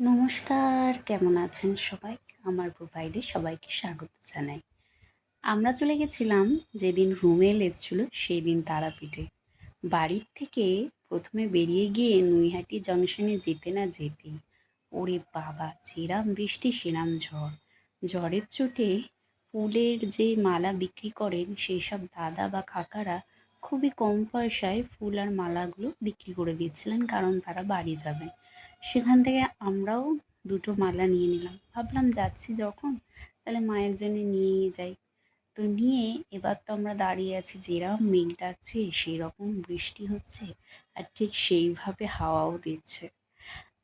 নমস্কার, কেমন আছেন সবাই? আমার প্রোফাইলে সবাইকে স্বাগত জানাই। আমরা চলে গেছিলাম যেদিন রুমেল এসেছিল সেই দিন তারাপীঠে। বাড়ির থেকে প্রথমে বেরিয়ে গিয়ে নৈহাটি জংশনে যেতে না যেতেই। ওরে বাবা, যেরাম বৃষ্টি, সেরাম ঝড়। ঝড়ের চোটে ফুলের যে মালা বিক্রি করেন সেই সব দাদা বা কাকারা খুবই কম পয়সায় ফুল আর মালাগুলো বিক্রি করে দিচ্ছিলেন, কারণ তারা বাড়ি যাবেন। সেখান থেকে আমরাও দুটো মালা নিয়ে নিলাম। ভাবলাম যাচ্ছি যখন, তাহলে মায়ের জন্য নিয়েই যাই। তো নিয়ে এবার তো আমরা দাঁড়িয়ে আছি যেরকম মেঘ ডাকছে সেই রকম বৃষ্টি হচ্ছে আর ঠিক সেইভাবে হাওয়াও দিচ্ছে।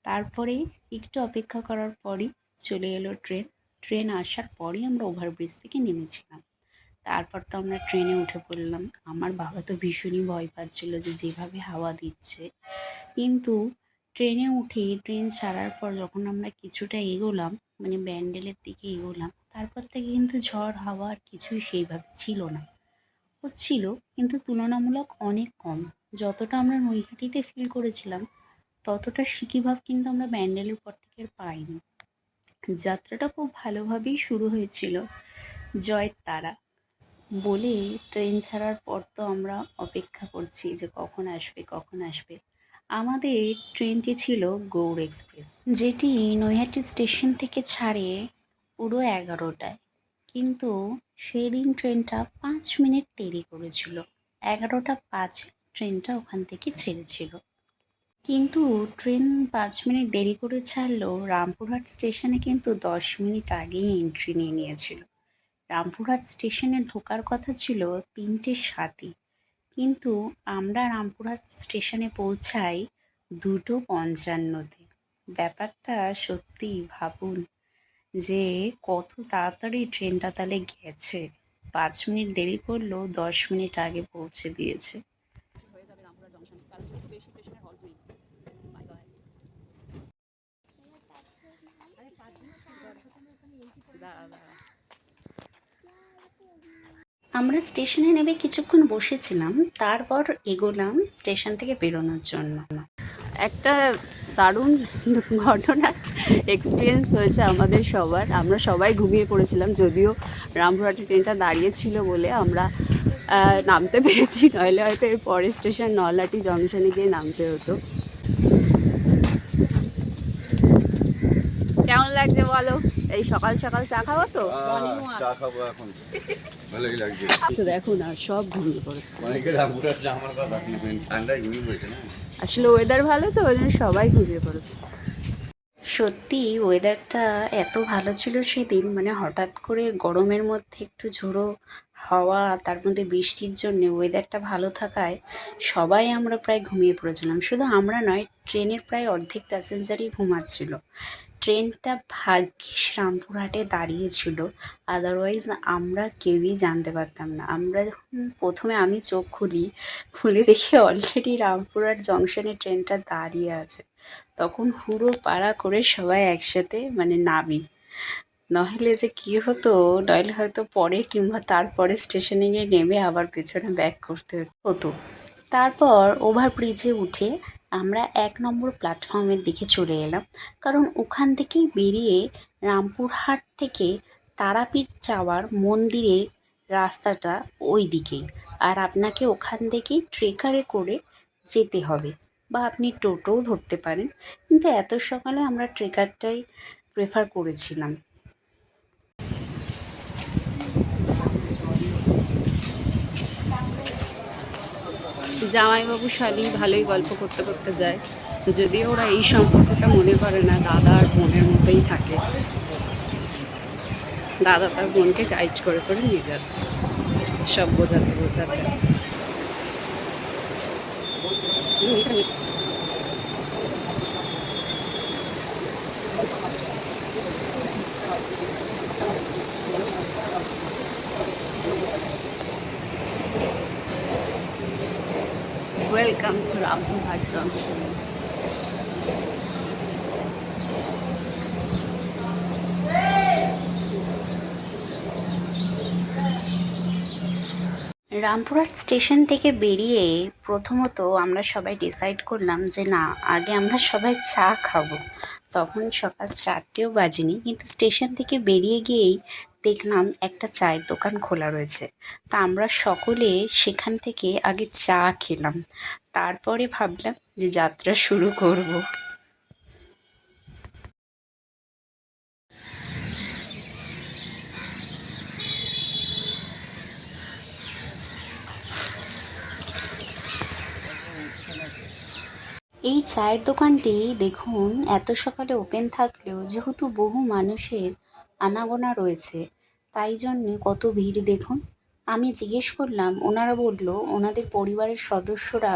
তারপরে একটু অপেক্ষা করার পরই চলে এলো ট্রেন। ট্রেন আসার পরই আমরা ওভারব্রিজ থেকে নেমেছিলাম। তারপর তো আমরা ট্রেনে উঠে পড়লাম। আমার বাবা তো ভীষণই ভয় পাচ্ছিল যে যেভাবে হাওয়া দিচ্ছে। কিন্তু ট্রেনে উঠে, ট্রেন ছাড়ার পর যখন আমরা কিছুটা এগোলাম মানে ব্যান্ডেলের দিকে এগোলাম, তারপর থেকে কিন্তু ঝড়, হাওয়া আর কিছুই সেইভাবে ছিল না। হচ্ছিল, কিন্তু তুলনামূলক অনেক কম। যতটা আমরা নৈহাটিতে ফিল করেছিলাম, ততটা সিকিভাব কিন্তু আমরা ব্যান্ডেলের পর থেকে আর পাইনি। যাত্রাটা খুব ভালোভাবেই শুরু হয়েছিল, জয়ের তারা। বলে, ট্রেন ছাড়ার পর তো আমরা অপেক্ষা করছি যে কখন আসবে কখন আসবে। আমাদের ট্রেনটি ছিল গৌড় এক্সপ্রেস, যেটি নৈহাটি স্টেশন থেকে ছাড়ে পুরো এগারোটায়। কিন্তু সেদিন ট্রেনটা পাঁচ মিনিট দেরি করেছিল। এগারোটা পাঁচ ট্রেনটা ওখান থেকে ছেড়েছিল। কিন্তু ট্রেন পাঁচ মিনিট দেরি করে ছাড়লেও রামপুরহাট স্টেশনে কিন্তু দশ মিনিট আগেই এন্ট্রি নিয়ে নিয়েছিল। রামপুরহাট স্টেশনে ঢোকার কথা ছিল তিনটে সাতই। কিন্তু আমরা রামপুরহাট স্টেশনে পৌঁছাই দুটো পঞ্চান্নতে ব্যাপারটা সত্যি ভাবুন যে কত তাড়াতাড়ি ট্রেনটা তাহলে গেছে। পাঁচ মিনিট দেরি করলেও দশ মিনিট আগে পৌঁছে দিয়েছে। হয়ে যাবে রামপুরা জংশনে কারণ সেটা তো বেশি স্টেশনের হল্ট নেই বাই বাই দাঁড়া দাঁড়া আমরা স্টেশনে নেমে কিছুক্ষণ বসেছিলাম তারপর এগোলাম স্টেশন থেকে বেরোনোর জন্য। একটা দারুণ ঘটনা এক্সপিরিয়েন্স হয়েছে আমাদের সবার। আমরা সবাই ঘুমিয়ে পড়েছিলাম যদিও রামপুরহাটে ট্রেনটা দাঁড়িয়ে ছিল বলে আমরা নামতে পেরেছি নইলে হয়তো এর পরের স্টেশন নলহাটি জংশনে গিয়ে নামতে হতো। কেমন লাগছে বলো? এই সকাল সকাল চা খাওয়া তো? চা খাব এখন। ভালোই লাগছে। তো দেখো না সব ঘুমিয়ে পড়েছে। অনেকে রামপুরার চা কথা ঠান্ডায় ঘুমিয়ে পড়েছে না? আসলে ওয়েদার ভালো তো ওই জন্য সবাই ঘুমিয়ে পড়েছে। সত্যি ওয়েদারটা এত ভালো ছিল সেদিন মানে হঠাৎ করে গরমের মধ্যে একটু ঝোড়ো হাওয়া তার মধ্যে বৃষ্টির জন্য ওয়েদারটা ভালো থাকায় সবাই আমরা প্রায় ঘুমিয়ে পড়েছিলাম। শুধু আমরা নয় ট্রেনের প্রায় অর্ধেক প্যাসেঞ্জারই ঘুমাচ্ছিল। ট্রেনটা ভাগ্যিস রামপুরহাটে দাঁড়িয়েছিল। আদারওয়াইজ আমরা কেউই জানতে পারতাম না। আমরা যখন প্রথমে আমি চোখ খুলি, খুলে দেখি অলরেডি রামপুরহাট জংশনে ট্রেনটা দাঁড়িয়ে আছে। তখন হুড়ো পাড়া করে সবাই একসাথে মানে নামি। নইলে যে কি হতো, নইলে হয়তো পরে কিংবা তারপরে স্টেশনে গিয়ে নেমে আবার পেছনে ব্যাক করতে হতো। তারপর ওভারব্রিজে উঠে আমরা এক নম্বর প্ল্যাটফর্মের দিকে চলে এলাম। কারণ ওখান থেকেই বেরিয়ে রামপুরহাট থেকে তারাপীঠ যাওয়ার মন্দিরের রাস্তাটা ওই দিকেই আর আপনাকে ওখান থেকেই ট্রেকারে করে যেতে হবে বা আপনি টোটোও ধরতে পারেন। কিন্তু এত সকালে আমরা ট্রেকারটাই প্রেফার করেছিলাম। জামাইবাবু শালী ভালোই গল্প করতে করতে যায়। যদিও ওরা এই সম্পর্কটা মনে করে না, দাদা আর বোনের মতোই থাকে। দাদা তার বোনকে গাইড করে করে নিয়ে যাচ্ছে। সব বোঝাতে বোঝাতে। Rampurhat Junction. রামপুরহাট স্টেশন থেকে বেরিয়ে প্রথমত আমরা সবাই ডিসাইড করলাম যে না, আগে আমরা সবাই চা খাব। তখন সকাল চারটেও বাজেনি, কিন্তু স্টেশন থেকে বেরিয়ে গিয়েই দেখলাম একটা চায়ের দোকান খোলা রয়েছে। তা আমরা সকলে সেখান থেকে আগে চা খেলাম। তারপরে ভাবলাম যে যাত্রা শুরু করব। এই চায়ের দোকানটি দেখুন, এত সকালে ওপেন থাকলেও যেহেতু বহু মানুষের আনাগোনা রয়েছে, তাই জন্যে কত ভিড় দেখুন। আমি জিজ্ঞেস করলাম, ওনারা বলল, ওনাদের পরিবারের সদস্যরা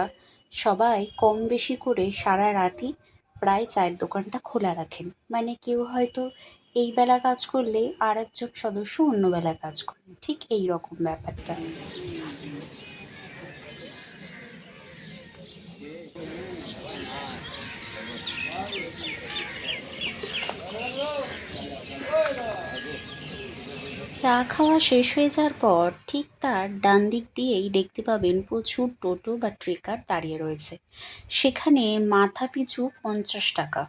সবাই কম বেশি করে সারা রাতই প্রায় চায়ের দোকানটা খোলা রাখেন। মানে কেউ হয়তো এই বেলা কাজ করলে আর একজন সদস্য অন্য বেলা কাজ করে ঠিক এই রকম ব্যাপারটা। চা খাওয়া শেষ হয়ে যাওয়ার পর ঠিক তার ডান দিক দিয়েই দেখতে পাবেন প্রচুর টোটো বা ট্রেকার দাঁড়িয়ে রয়েছে। সেখানে মাথা পিছু পঞ্চাশ টাকা।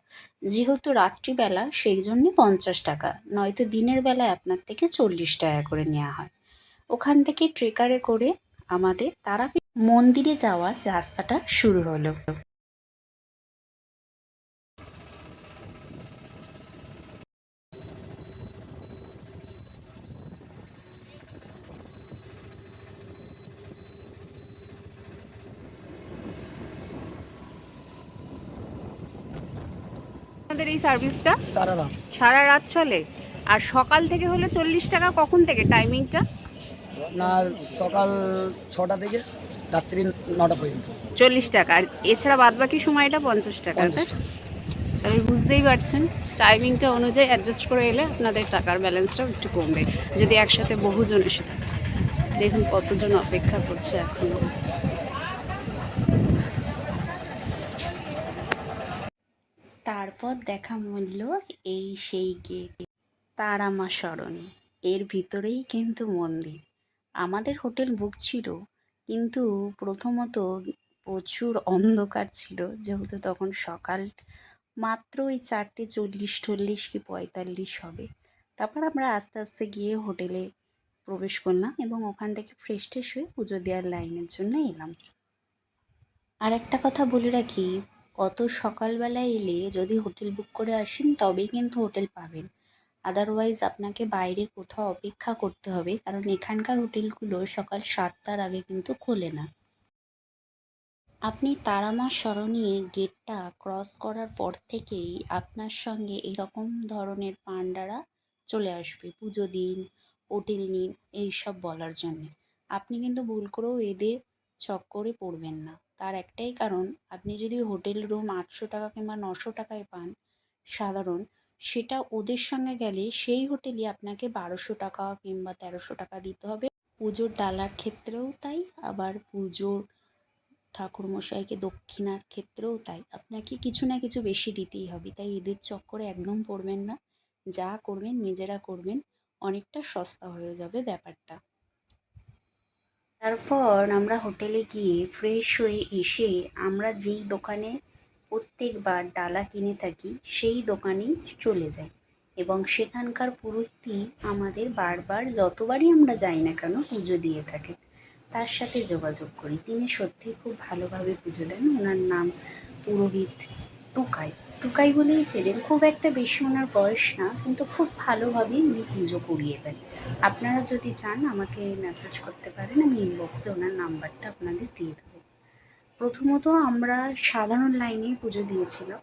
যেহেতু রাত্রিবেলা সেই জন্য পঞ্চাশ টাকা। নয়তো দিনের বেলায় আপনার থেকে চল্লিশ টাকা করে নেওয়া হয়। ওখান থেকে ট্রেকারে করে আমাদের তারাপীঠ মন্দিরে যাওয়ার রাস্তাটা শুরু হলো। আপনাদের এই সার্ভিসটা? সারারা সারা রাত চলে? আর সকাল থেকে হলে চল্লিশ টাকা কখন থেকে টাইমিংটা আপনার সকাল ছটা থেকে রাত্রি নটা পর্যন্ত। চল্লিশ টাকা। আর এছাড়া বাদ বাকি সময়টা পঞ্চাশ টাকা। তাহলে বুঝতেই পারছেন টাইমিংটা অনুযায়ী অ্যাডজাস্ট করে এলে আপনাদের টাকার ব্যালেন্সটাও একটু কমবে। যদি একসাথে বহুজন এসে থাকে দেখুন কতজন অপেক্ষা করছে এখনও। তারপর দেখা মিলল এই সেই গেট। তারামা সরণি এর ভিতরেই কিন্তু মন্দির। আমাদের হোটেল বুক ছিল, কিন্তু প্রথমত প্রচুর অন্ধকার ছিল, যেহেতু তখন সকাল মাত্র ওই চারটে চল্লিশ চল্লিশ কি পঁয়তাল্লিশ হবে। তারপর আমরা আস্তে আস্তে গিয়ে হোটেলে প্রবেশ করলাম এবং ওখান থেকে ফ্রেশ ট্রেশ হয়ে পুজো দেওয়ার লাইনের জন্য এলাম। আর একটা কথা বলে রাখি অত সকালবেলায় এলে যদি হোটেল বুক করে আসেন, তবেই কিন্তু হোটেল পাবেন। আদারওয়াইজ আপনাকে বাইরে কোথাও অপেক্ষা করতে হবে, কারণ এখানকার হোটেলগুলো সকাল সাতটার আগে কিন্তু খোলে না। আপনি তারামা সরণির গেটটা ক্রস করার পর থেকেই আপনার সঙ্গে এরকম ধরনের পান্ডারা চলে আসবে। পুজো দিন, হোটেল নিন, এইসব বলার জন্য। আপনি কিন্তু ভুল করেও এদের চক্করে পড়বেন না। তার একটাই কারণ, আপনি যদি হোটেল রুম আটশো টাকা কিংবা নশো টাকায় পান, সাধারণ, সেটা ওদের সঙ্গে গেলে সেই হোটেলই আপনাকে বারোশো টাকা কিংবা তেরোশো টাকা দিতে হবে। পুজোর ডালার ক্ষেত্রেও তাই, আবার পুজোর ঠাকুরমশাইকে দক্ষিণার ক্ষেত্রেও তাই। আপনাকে কিছু না কিছু বেশি দিতেই হবে, তাই এদের চক্করে একদম পড়বেন না। যা করবেন, নিজেরা করবেন, অনেকটা সস্তা হয়ে যাবে ব্যাপারটা। তারপর আমরা হোটেলে গিয়ে ফ্রেশ হয়ে এসে আমরা যেই দোকানে প্রত্যেকবার ডালা কিনে থাকি, সেই দোকানেই চলে যাই। এবং সেখানকার পুরোহিতই আমাদের বারবার যতবারই আমরা যাই না কেন পুজো দিয়ে থাকেন। তার সাথে যোগাযোগ করি। তিনি সত্যিই খুব ভালোভাবে পুজো দেন। ওনার নাম পুরোহিত টুকাই। টুকাই বলেই চেনেন খুব একটা বেশি ওনার বয়স না, কিন্তু খুব ভালোভাবেই উনি পুজো করিয়ে দেন। আপনারা যদি চান আমাকে মেসেজ করতে পারেন, আমি ইনবক্সে ওনার নাম্বারটা আপনাদের দিয়ে দেবো। প্রথমত আমরা সাধারণ লাইনেই পুজো দিয়েছিলাম,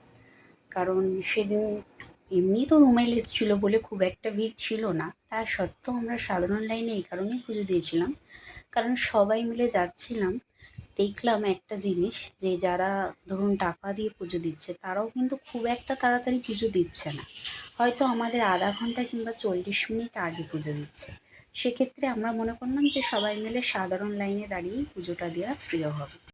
কারণ সেদিন এমনি তো রুমেল এসেছিল বলে খুব একটা ভিড় ছিল না। তা সত্ত্বেও আমরা সাধারণ লাইনে এই কারণেই পুজো দিয়েছিলাম, কারণ সবাই মিলে যাচ্ছিলাম। দেখলাম একটা জিনিস যে যারা ধরুন টাকা দিয়ে পুজো দিচ্ছে, তারাও কিন্তু খুব একটা তাড়াতাড়ি পুজো দিচ্ছে না। হয়তো আমাদের আধা ঘণ্টা কিংবা চল্লিশ মিনিট আগে পুজো দিচ্ছে। সেক্ষেত্রে আমরা মনে করলাম যে সবাই মিলে সাধারণ লাইনে দাঁড়িয়েই পুজোটা দেওয়া শ্রেয় হবে।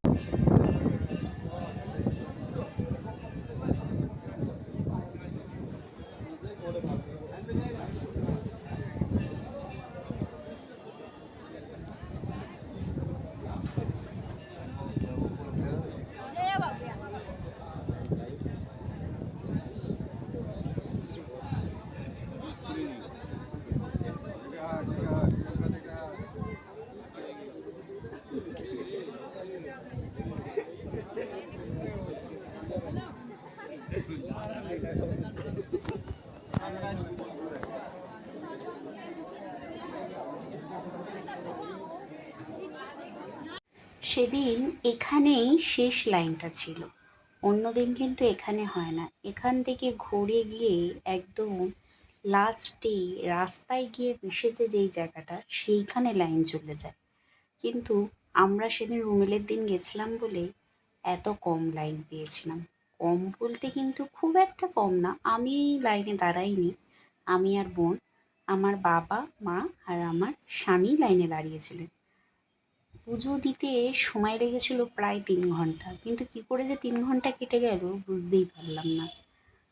সেদিন এখানেই শেষ লাইনটা ছিল। অন্যদিন কিন্তু এখানে হয় না। এখান থেকে ঘুরে গিয়ে একদম লাস্টে রাস্তায় গিয়ে মিশেছে যেই জায়গাটা, সেইখানে লাইন চলে যায়। কিন্তু আমরা সেদিন রুমেলের দিন গেছিলাম বলে এত কম লাইন পেয়েছিলাম। কম বলতে কিন্তু খুব একটা কম না। আমি লাইনে দাঁড়াইনি। আমি আর বোন, আমার বাবা, মা আর আমার স্বামী লাইনে দাঁড়িয়েছিলেন। পুজো দিতে সময় লেগেছিল প্রায় তিন ঘণ্টা। কিন্তু কি করে যে তিন ঘণ্টা কেটে গেল বুঝতেই পারলাম না।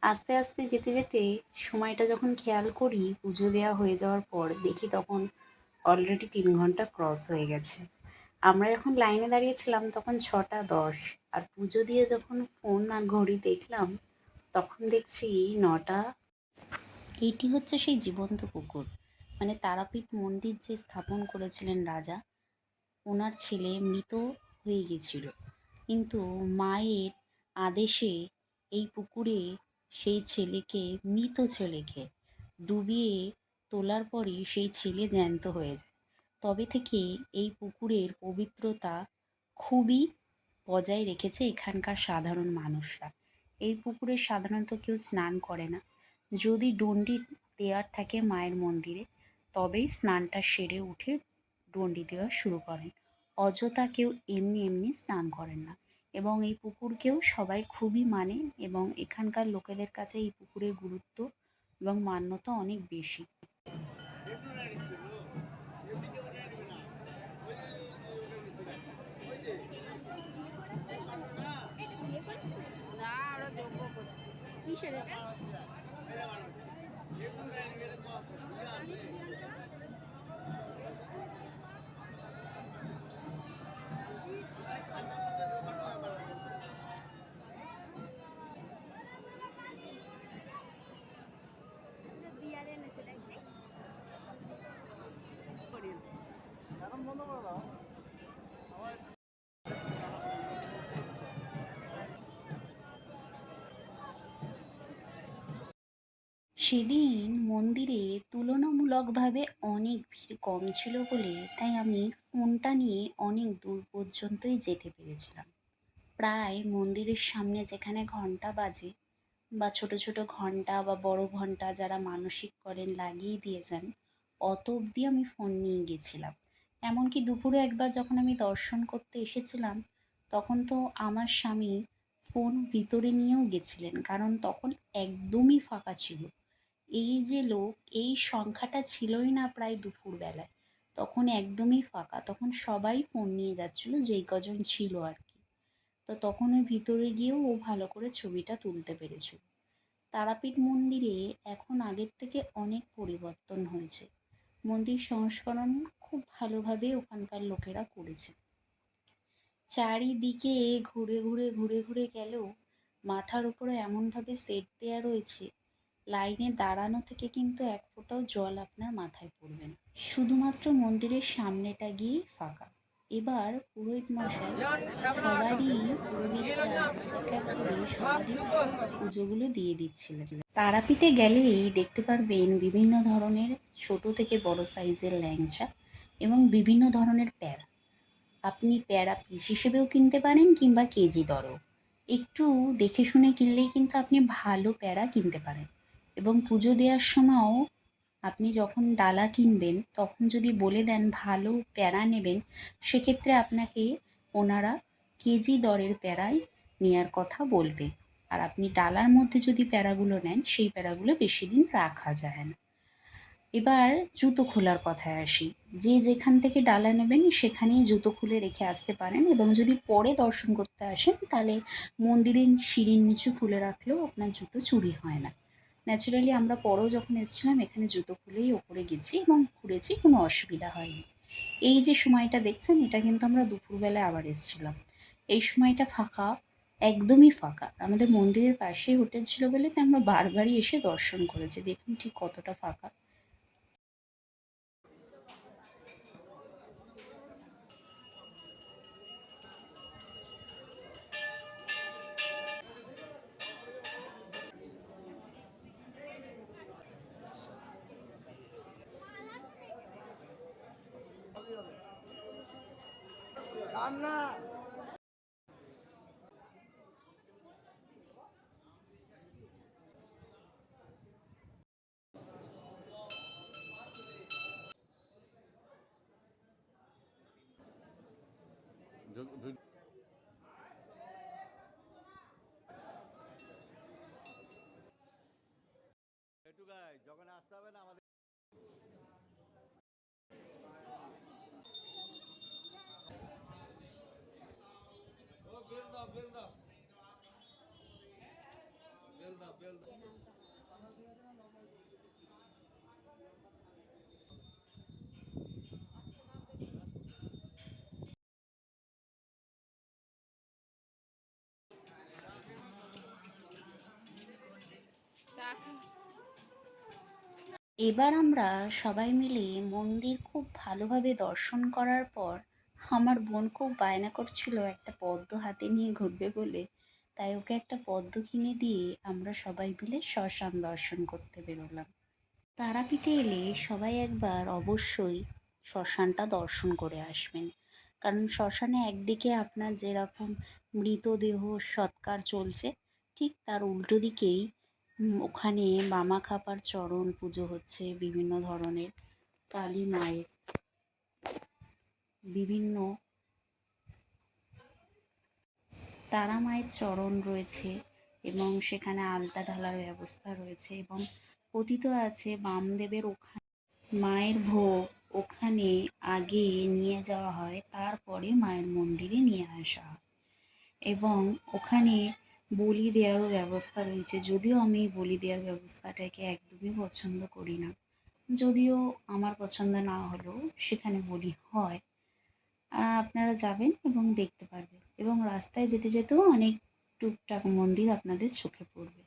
আস্তে আস্তে যেতে যেতে সময়টা যখন খেয়াল করি, পুজো দেওয়া হয়ে যাওয়ার পর দেখি তখন অলরেডি তিন ঘণ্টা ক্রস হয়ে গেছে। আমরা যখন লাইনে দাঁড়িয়েছিলাম তখন ছটা দশ, আর পুজো দিয়ে যখন ফোন আর ঘড়ি দেখলাম, তখন দেখছি নটা। এইটি হচ্ছে সেই জীবন্ত পুকুর। মানে তারাপীঠ মন্দির যে স্থাপন করেছিলেন রাজা, ওনার ছেলে মৃত হয়ে গেছিল। কিন্তু মায়ের আদেশে এই পুকুরে সেই ছেলেকে, মৃত ছেলেকে ডুবিয়ে তোলার পরই সেই ছেলে জ্যান্ত হয়ে যায়। তবে থেকে এই পুকুরের পবিত্রতা খুবই বজায় রেখেছে এখানকার সাধারণ মানুষরা। এই পুকুরে সাধারণত কেউ স্নান করে না। যদি ডন্ডি দেওয়ার থাকে মায়ের মন্দিরে, তবেই স্নানটা সেরে উঠে ডন্ডি দেওয়া শুরু করেন। অযথা কেউ এমনি এমনি স্নান করেন না। এবং এই পুকুরকেও সবাই খুবই মানে এবং এখানকার লোকেদের কাছে এই পুকুরের গুরুত্ব এবং মান্যতা অনেক বেশি। কিসের সেদিন মন্দিরে তুলনামূলকভাবে অনেক ভিড় কম ছিল বলে তাই আমি ফোনটা নিয়ে অনেক দূর পর্যন্তই যেতে পেরেছিলাম। প্রায় মন্দিরের সামনে যেখানে ঘণ্টা বাজে বা ছোট ছোট ঘণ্টা বা বড় ঘণ্টা যারা মানসিক করেন লাগিয়ে দিয়ে যান, অত অবধি আমি ফোন নিয়ে গেছিলাম। এমনকি দুপুরে একবার যখন আমি দর্শন করতে এসেছিলাম, তখন তো আমার স্বামী ফোন ভিতরে নিয়েও গেছিলেন, কারণ তখন একদমই ফাঁকা ছিল। এই যে লোক, এই সংখ্যাটা ছিলই না প্রায় দুপুরবেলায়। তখন একদমই ফাঁকা, তখন সবাই ফোন নিয়ে যাচ্ছিল, যেই কজন ছিল আর কি। তো তখন ওই ভিতরে গিয়েও ও ভালো করে ছবিটা তুলতে পেরেছিল। তারাপীঠ মন্দিরে এখন আগের থেকে অনেক পরিবর্তন হয়েছে। মন্দির সংস্করণ খুব ভালোভাবে ওখানকার লোকেরা করেছে। চারিদিকে ঘুরে ঘুরে ঘুরে ঘুরে গেলেও মাথার উপরে এমনভাবে সেট দেওয়া রয়েছে লাইনে দাঁড়ানো থেকে কিন্তু এক ফোঁটাও জল আপনার মাথায় পড়বে না। শুধুমাত্র মন্দিরের সামনেটা গিয়েই ফাঁকা। এবার পুরোহিত মশাই সবারই সবারই পুজোগুলো দিয়ে দিচ্ছিলেন। তারাপীঠে গেলেই দেখতে পারবেন বিভিন্ন ধরনের ছোট থেকে বড় সাইজের ল্যাংচা এবং বিভিন্ন ধরনের প্যারা। আপনি প্যারা পিস হিসেবেও কিনতে পারেন কিংবা কেজি দরেও। একটু দেখে শুনে কিনলেই কিন্তু আপনি ভালো প্যারা কিনতে পারেন। এবং পুজো দেওয়ার সময়ও আপনি যখন ডালা কিনবেন, তখন যদি বলে দেন ভালো প্যারা নেবেন, সেক্ষেত্রে আপনাকে ওনারা কেজি দরের প্যারাই নেওয়ার কথা বলবে। আর আপনি ডালার মধ্যে যদি প্যারাগুলো নেন, সেই প্যারাগুলো বেশি দিন রাখা যায় না। এবার জুতো খোলার কথায় আসি। যে যেখান থেকে ডালা নেবেন, সেখানেই জুতো খুলে রেখে আসতে পারেন এবং যদি পরে দর্শন করতে আসেন, তাহলে মন্দিরের সিঁড়ির নিচু খুলে রাখলেও আপনার জুতো চুরি হয় না। ন্যাচারালি আমরা পরও যখন এসেছিলাম, এখানে জুতো খুলেই ওপরে গেছি এবং ঘুরেছি, কোনো অসুবিধা হয়নি। এই যে সময়টা দেখছেন, এটা কিন্তু আমরা দুপুরবেলায় আবার এসেছিলাম। এই সময়টা ফাঁকা, একদমই ফাঁকা। আমাদের মন্দিরের পাশেই হোটেল ছিল বলে তাই আমরা বারবারই এসে দর্শন করেছি। দেখুন ঠিক কতটা ফাঁকা। এবার আমরা সবাই মিলে মন্দির খুব ভালোভাবে দর্শন করার পর আমার বোন খুব বায়না করছিল একটা পদ্ম হাতে নিয়ে ঘুরবে বলে। তাই ওকে একটা পদ্ম কিনে দিয়ে আমরা সবাই মিলে শ্মশান দর্শন করতে বেরোলাম। তারাপীঠে এলে সবাই একবার অবশ্যই শ্মশানটা দর্শন করে আসবেন। কারণ শ্মশানে একদিকে আপনার যেরকম মৃতদেহ সৎকার চলছে, ঠিক তার উল্টো দিকেই ওখানে বামা খাপার চরণ পুজো হচ্ছে বিভিন্ন ধরনের, কালী মায়ের বিভিন্ন তারা মায়ের চরণ রয়েছে এবং সেখানে আলতা ঢালার ব্যবস্থা রয়েছে এবং কথিত আছে বামদেবের ওখানে। মায়ের ভোগ ওখানে আগে নিয়ে যাওয়া হয়, তারপরে মায়ের মন্দিরে নিয়ে আসা হয়। এবং ওখানে বলি দেওয়ারও ব্যবস্থা রয়েছে। যদিও আমি বলি দেওয়ার ব্যবস্থাটাকে একদমই পছন্দ করি না। যদিও আমার পছন্দ না হলেও সেখানে বলি হয়। আপনারা যাবেন এবং দেখতে পারবেন। এবং রাস্তায় যেতে যেতেও অনেক টুকটাক মন্দির আপনাদের চোখে পড়বে।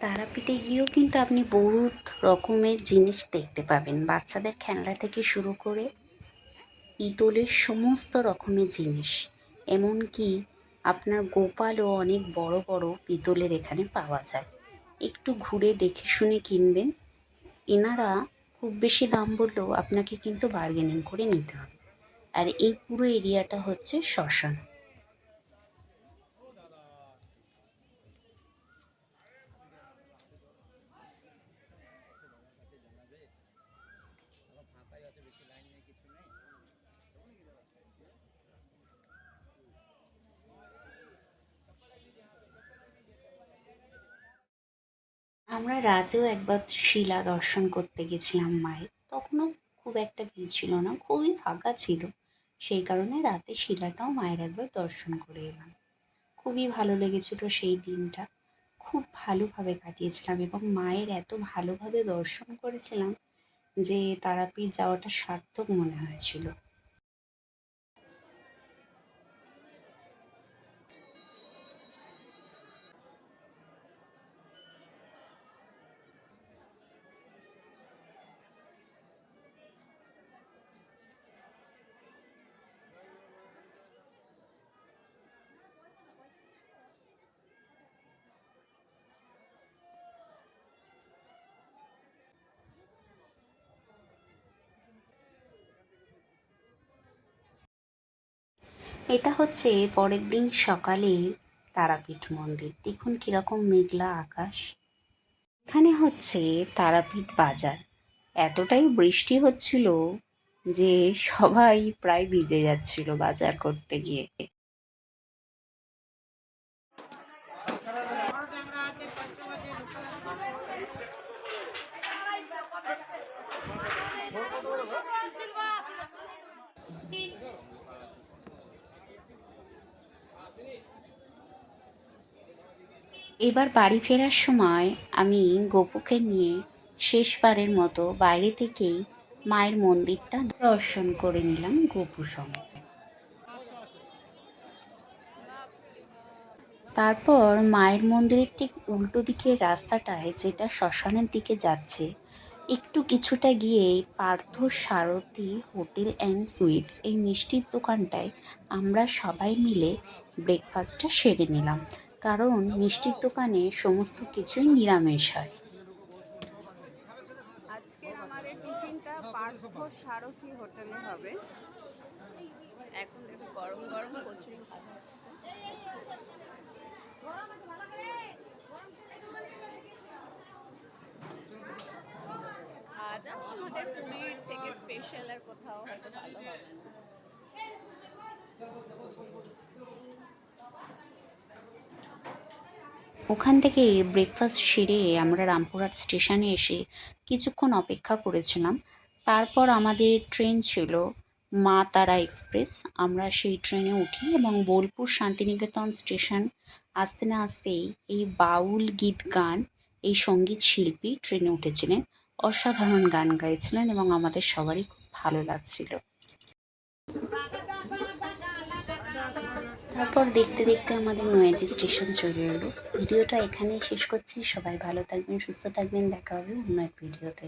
তারাপীঠে গিয়েও কিন্তু আপনি বহুত রকমের জিনিস দেখতে পাবেন। বাচ্চাদের খেলনা থেকে শুরু করে পিতলের সমস্ত রকমের জিনিস। এমনকি আপনার গোপালও অনেক বড় বড় পিতলের এখানে পাওয়া যায়। একটু ঘুরে দেখে শুনে কিনবেন। এনারা খুব বেশি দাম বললেও আপনাকে কিন্তু বার্গেনিং করে নিতে হবে। আর এই পুরো এরিয়াটা হচ্ছে শ্মশান। আমরা রাতেও একবার শিলা দর্শন করতে গেছিলাম মায়ের। তখনও খুব একটা ভিড় ছিল না, খুবই ফাঁকা ছিল। সেই কারণে রাতে শিলাটাও মায়ের একবার দর্শন করে এলাম। খুবই ভালো লেগেছিল সেই দিনটা। খুব ভালোভাবে কাটিয়েছিলাম এবং মায়ের এত ভালোভাবে দর্শন করেছিলাম যে তারাপীঠ যাওয়াটা সার্থক মনে হয়েছিল। এটা হচ্ছে পরের দিন সকালে তারাপীঠ মন্দির। দেখুন কীরকম মেঘলা আকাশ। এখানে হচ্ছে তারাপীঠ বাজার। এতটাই বৃষ্টি হচ্ছিল যে সবাই প্রায় ভিজে যাচ্ছিল বাজার করতে গিয়ে। এবার বাড়ি ফেরার সময় আমি গোপুকে নিয়ে শেষবারের মতো বাইরে থেকেই মায়ের মন্দিরটা দর্শন করে নিলাম গোপু সঙ্গে। তারপর মায়ের মন্দিরের ঠিক উল্টো দিকের রাস্তাটায় যেটা শ্মশানের দিকে যাচ্ছে, একটু কিছুটা গিয়ে Partha Sarathi hotel and sweets এই মিষ্টির দোকানটায় আমরা সবাই মিলে ব্রেকফাস্টটা সেরে নিলাম। কারণ মিষ্টির দোকানে সমস্ত কিছুই নিরামিষ হয়। আজকের আমাদের টিফিনটা পার্থ সারথী হোটেলে হবে। এখন দেখো গরম গরম কচুরি ভাজা হচ্ছে। আমাদের পুরীর থেকে স্পেশাল আর কোথাও হয়তো ভালো হবে ওখান থেকে ব্রেকফাস্ট সেরে আমরা রামপুরহাট স্টেশনে এসে কিছুক্ষণ অপেক্ষা করেছিলাম। তারপর আমাদের ট্রেন ছিল মা তারা এক্সপ্রেস আমরা সেই ট্রেনে উঠি এবং বোলপুর শান্তিনিকেতন স্টেশন আসতে না আসতেই এই বাউল গীত গান, এই সংগীত শিল্পী ট্রেনে উঠেছিলেন। অসাধারণ গান গাইছিলেন এবং আমাদের সবারই খুব ভালো লাগছিল। তারপর দেখতে দেখতে আমাদের নয়াটি স্টেশন চলে এলো। ভিডিওটা এখানেই শেষ করছি। সবাই ভালো থাকবেন, সুস্থ থাকবেন। দেখা হবে অন্য এক ভিডিওতে।